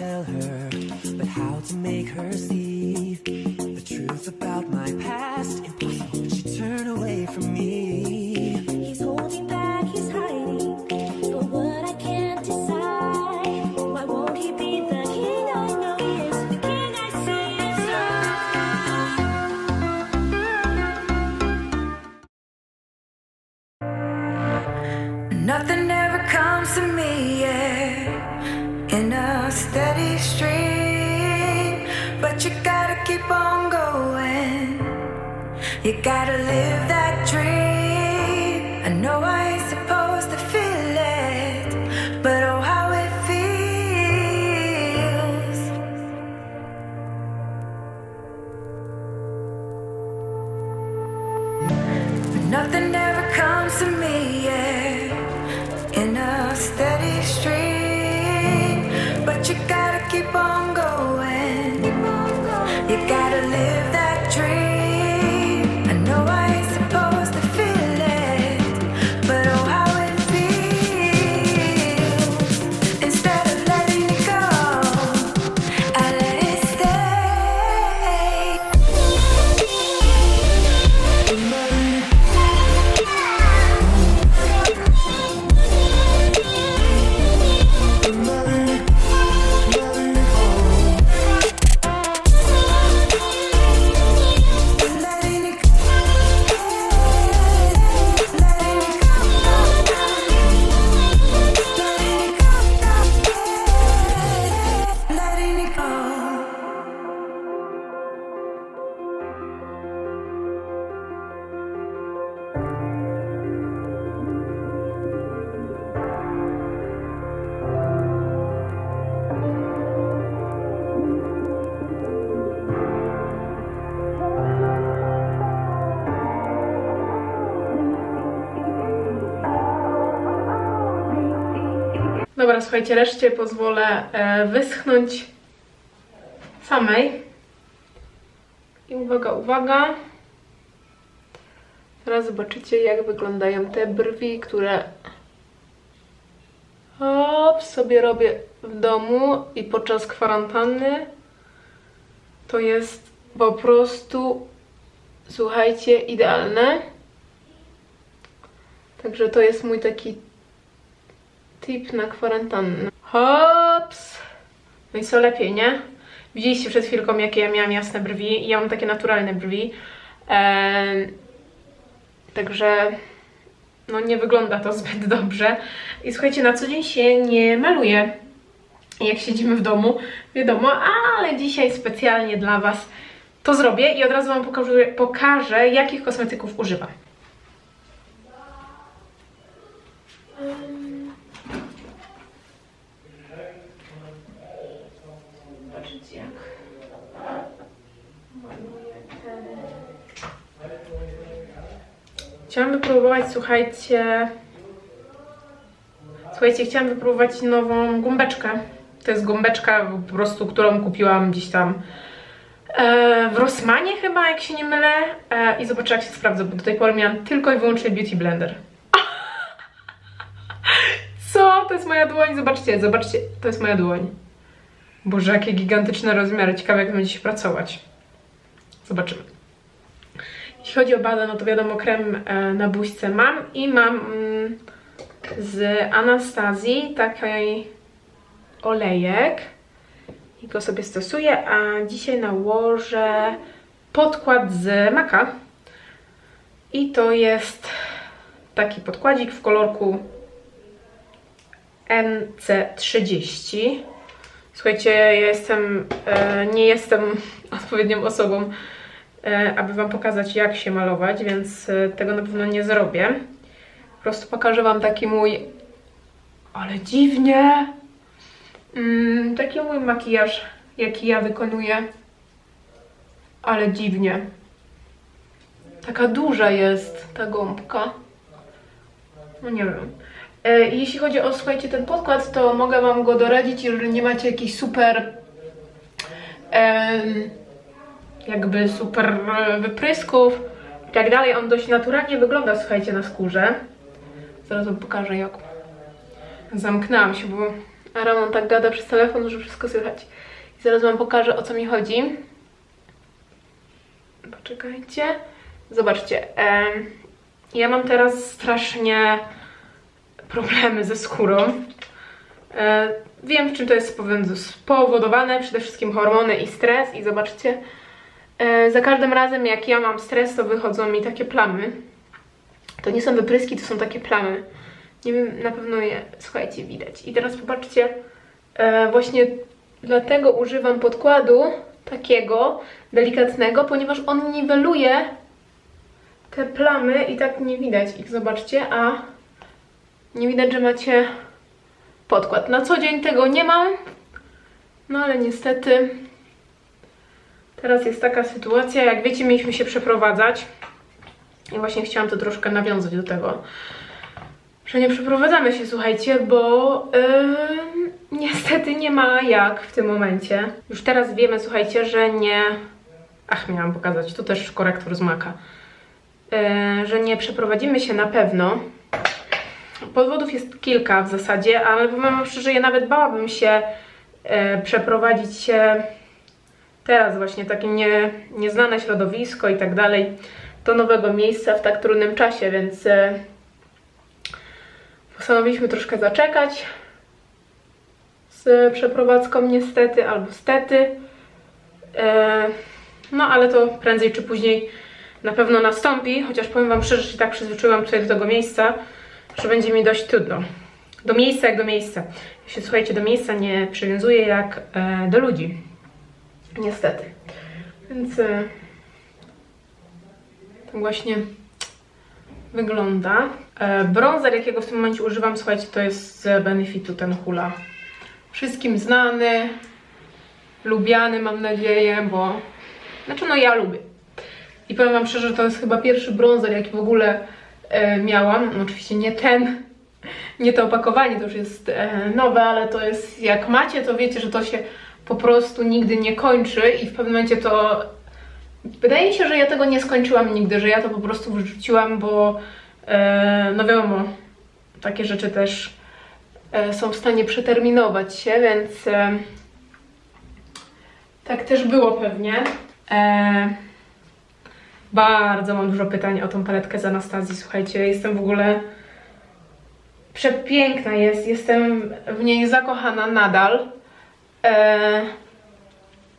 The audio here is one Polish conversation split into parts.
tell her, but how to make her see the truth about my past. Impossible to turn away from me. He's holding back, he's hiding. But what I can't decide. Why won't he be the king I know is? The king I see Nothing ever comes to me, You gotta live that Dobra, słuchajcie, reszcie pozwolę e, wyschnąć samej. I uwaga, uwaga. Teraz zobaczycie, jak wyglądają te brwi, które hop, sobie robię w domu i podczas kwarantanny. To jest po prostu, słuchajcie, idealne. Także to jest mój taki Tip na kwarantannę. Hops! No i co lepiej, nie? Widzieliście przed chwilką, jakie ja miałam jasne brwi. Ja mam takie naturalne brwi. Także no nie wygląda to zbyt dobrze. I słuchajcie, na co dzień się nie maluje. Jak siedzimy w domu, wiadomo, ale dzisiaj specjalnie dla Was to zrobię i od razu Wam pokażę, pokażę jakich kosmetyków używam. Zobaczyć jak maluję ten... Chciałam wypróbować, słuchajcie... Słuchajcie, chciałam wypróbować nową gąbeczkę. To jest gąbeczka po prostu, którą kupiłam gdzieś tam e, w Rossmanie chyba, jak się nie mylę. E, I zobaczę jak się sprawdza, bo do tej pory miałam tylko i wyłącznie Beauty Blender. Co? To jest moja dłoń? Zobaczcie, zobaczcie, to jest moja dłoń. Boże, jakie gigantyczne rozmiary. Ciekawe, jak będzie się pracować. Zobaczymy. Jeśli chodzi o badę, no to wiadomo, krem e, na buźce mam i mam mm, z Anastazji taki olejek i go sobie stosuję, a dzisiaj nałożę podkład z Maka i to jest taki podkładzik w kolorku NC30 Słuchajcie, ja jestem, e, nie jestem odpowiednią osobą, aby Wam pokazać, jak się malować, więc e, tego na pewno nie zrobię. Po prostu pokażę Wam taki mój, ale dziwnie, mm, taki mój makijaż, jaki ja wykonuję, ale dziwnie. Taka duża jest ta gąbka. No nie wiem. E, Jeśli chodzi o, słuchajcie, ten podkład, to mogę Wam go doradzić, jeżeli nie macie jakichś super em, jakby super e, wyprysków i tak dalej. On dość naturalnie wygląda, słuchajcie, na skórze. Zaraz Wam pokażę jak. Zamknęłam się, bo Ramon tak gada przez telefon, że wszystko słychać. I zaraz wam pokażę o co mi chodzi. Poczekajcie. Zobaczcie. ja mam teraz strasznie problemy ze skórą. E, wiem, czym to jest spowodowane. Przede wszystkim hormony i stres. I zobaczcie, za każdym razem jak ja mam stres, to wychodzą mi takie plamy. To nie są wypryski, to są takie plamy. Nie wiem, na pewno je, słuchajcie, widać. I teraz popatrzcie, e, właśnie dlatego używam podkładu takiego delikatnego, ponieważ on niweluje te plamy i tak nie widać ich, zobaczcie, a nie widać, że macie podkład. Na co dzień tego nie mam, no ale niestety teraz jest taka sytuacja, jak wiecie, mieliśmy się przeprowadzać i właśnie chciałam to troszkę nawiązać do tego, że nie przeprowadzamy się, słuchajcie, bo ym, niestety nie ma jak w tym momencie. Już teraz wiemy, słuchajcie, że nie... Ach, miałam pokazać, tu też korektor z. Yy, że nie przeprowadzimy się na pewno. Powodów jest kilka w zasadzie, ale powiem szczerze, ja nawet bałabym się yy, przeprowadzić się teraz właśnie, takie nie, nieznane środowisko i tak dalej, do nowego miejsca w tak trudnym czasie, więc... Yy, Postanowiliśmy troszkę zaczekać z przeprowadzką niestety albo stety. E, No ale to prędzej czy później na pewno nastąpi, chociaż powiem Wam szczerze, że się tak przyzwyczaiłam tutaj do tego miejsca, że będzie mi dość trudno. Do miejsca jak do miejsca. Ja się słuchajcie, do miejsca nie przywiązuję jak e, do ludzi. Niestety. Więc tak właśnie wygląda. E, Bronzer, jakiego w tym momencie używam, słuchajcie, to jest z Benefitu ten Hula. Wszystkim znany, lubiany mam nadzieję, bo... Znaczy no ja lubię. I powiem wam szczerze, to jest chyba pierwszy bronzer, jaki w ogóle e, miałam. No, oczywiście nie ten, nie to opakowanie, to już jest e, nowe, ale to jest, jak macie, to wiecie, że to się po prostu nigdy nie kończy i w pewnym momencie to Wydaje mi się, że ja tego nie skończyłam nigdy, że ja to po prostu wrzuciłam, bo e, no wiadomo, takie rzeczy też e, są w stanie przeterminować się, więc e, tak też było pewnie. Bardzo mam dużo pytań o tą paletkę z Anastazji, słuchajcie, jestem w ogóle przepiękna jest, jestem w niej zakochana nadal. E,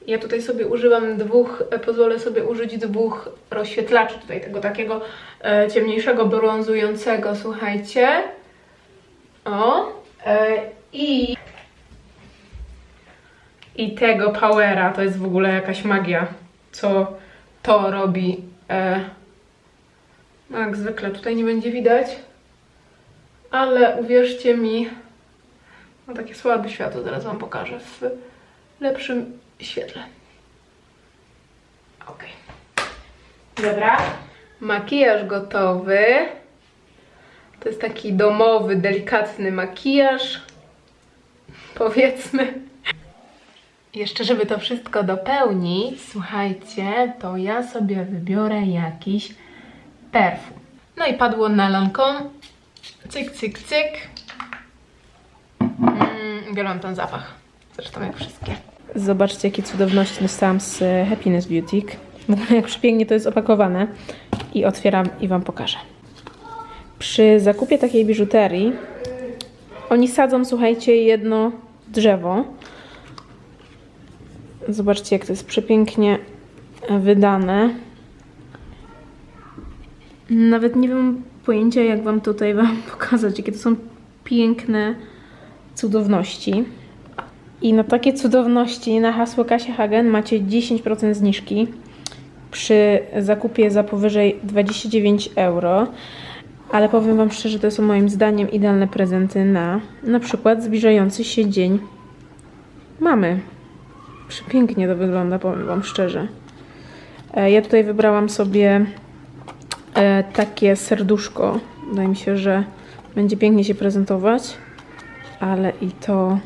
ja tutaj sobie używam dwóch, e, pozwolę sobie użyć dwóch rozświetlaczy, tutaj tego takiego e, ciemniejszego, brązującego, słuchajcie. O. I i tego powera, to jest w ogóle jakaś magia, co to robi. No jak zwykle tutaj nie będzie widać, ale uwierzcie mi, no takie słabe światło, zaraz Wam pokażę w lepszym świetle. Ok. Dobra. Makijaż gotowy. To jest taki domowy, delikatny makijaż. Powiedzmy. Jeszcze, żeby to wszystko dopełnić, słuchajcie, to ja sobie wybiorę jakiś perfum. No i padło na Lancome. Cyk, cyk, cyk. Biorę ten zapach. Zresztą jak wszystkie. Zobaczcie, jakie cudowności dostałam z e, Happiness Beauty. W ogóle jak przepięknie to jest opakowane. I otwieram i Wam pokażę. Przy zakupie takiej biżuterii oni sadzą, słuchajcie, jedno drzewo. Zobaczcie, jak to jest przepięknie wydane. Nawet nie mam pojęcia, jak Wam tutaj Wam pokazać, jakie to są piękne cudowności. I na takie cudowności na hasło Kasia Hagen macie 10% zniżki przy zakupie za powyżej 29 euro. Ale powiem Wam szczerze, to są moim zdaniem idealne prezenty na na przykład zbliżający się dzień mamy. Przepięknie to wygląda, powiem Wam szczerze. E, Ja tutaj wybrałam sobie e, takie serduszko. Wydaje mi się, że będzie pięknie się prezentować. Ale i to,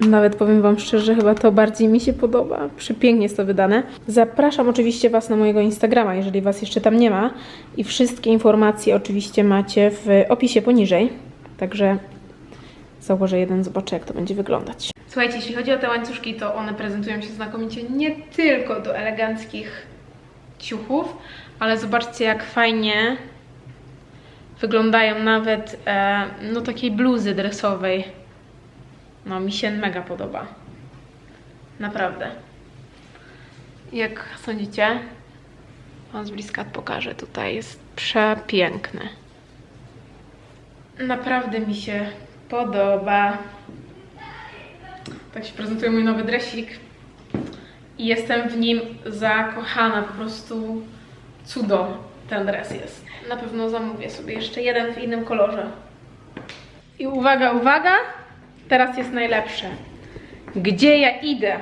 nawet powiem Wam szczerze, chyba to bardziej mi się podoba. Przepięknie jest to wydane. Zapraszam oczywiście Was na mojego Instagrama, jeżeli Was jeszcze tam nie ma. I wszystkie informacje oczywiście macie w opisie poniżej. Także założę jeden, zobaczę jak to będzie wyglądać. Słuchajcie, jeśli chodzi o te łańcuszki, to one prezentują się znakomicie nie tylko do eleganckich ciuchów, ale zobaczcie jak fajnie wyglądają nawet e, no takiej bluzy dresowej. No mi się mega podoba. Naprawdę. Jak sądzicie? Wam z bliska pokażę. Tutaj jest przepiękny. Naprawdę mi się podoba. Tak się prezentuje mój nowy dresik. I jestem w nim zakochana. Po prostu cudo ten dres jest. Na pewno zamówię sobie jeszcze jeden w innym kolorze. I uwaga, uwaga! Teraz jest najlepsze. Gdzie ja idę?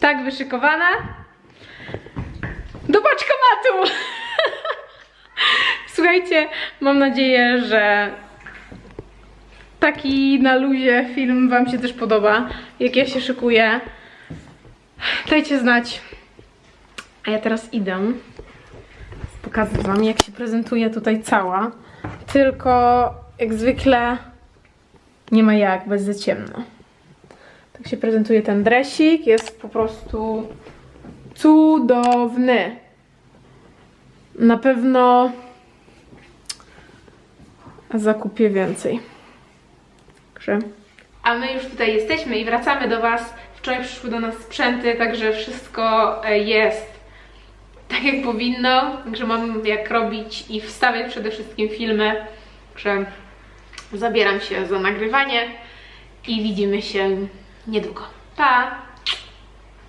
Tak wyszykowana? Do paczkomatu! Słuchajcie, mam nadzieję, że taki na luzie film Wam się też podoba. Jak ja się szykuję, dajcie znać. A ja teraz idę pokazać Wam, jak się prezentuje tutaj cała. Tylko jak zwykle nie ma jak, bez za ciemno. Tak się prezentuje ten dresik. Jest po prostu cudowny. Na pewno zakupię więcej. Także. A my już tutaj jesteśmy i wracamy do Was. Wczoraj przyszły do nas sprzęty, także wszystko e, jest tak jak powinno. Także mam jak robić i wstawiać przede wszystkim filmy. Także zabieram się za nagrywanie i widzimy się niedługo. Pa!